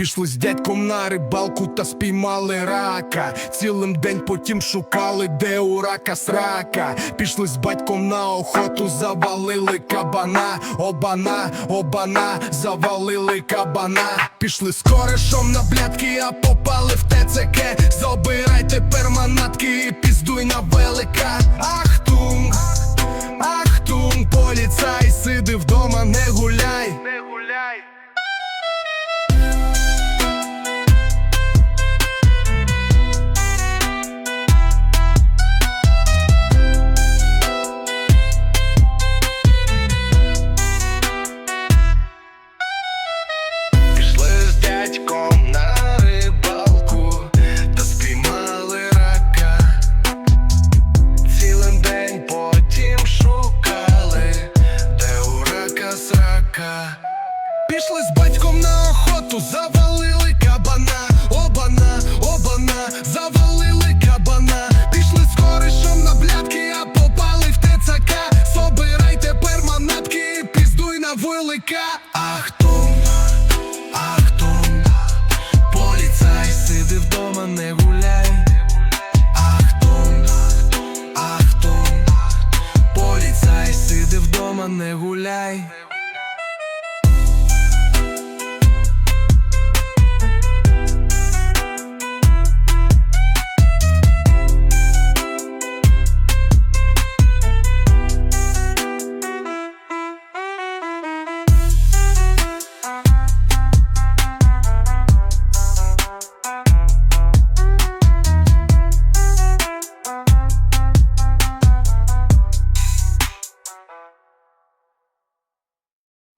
Пішли з дядьком на рибалку та спіймали рака. Цілим день потім шукали, де у рака срака. Пішли з батьком на охоту, завалили кабана, обана, обана, завалили кабана. Пішли з корешом на блядки, а попали в ТЦК. Забирай тепер манатки і піздуй на велика. Ахтунг, ахтунг, поліцай, сиди вдома, не гуляй. З батьком на охоту завалили кабана, обана, обана, завалили кабана, пішли з коришом на блядки, а попали в ТЦК. Собирай тепер манатки, і піздуй на вилика. Ахтун, ахтун, поліцай, сиди вдома, не гуляй. Ахтун, ахтун, поліцай, сиди вдома, не гуляй.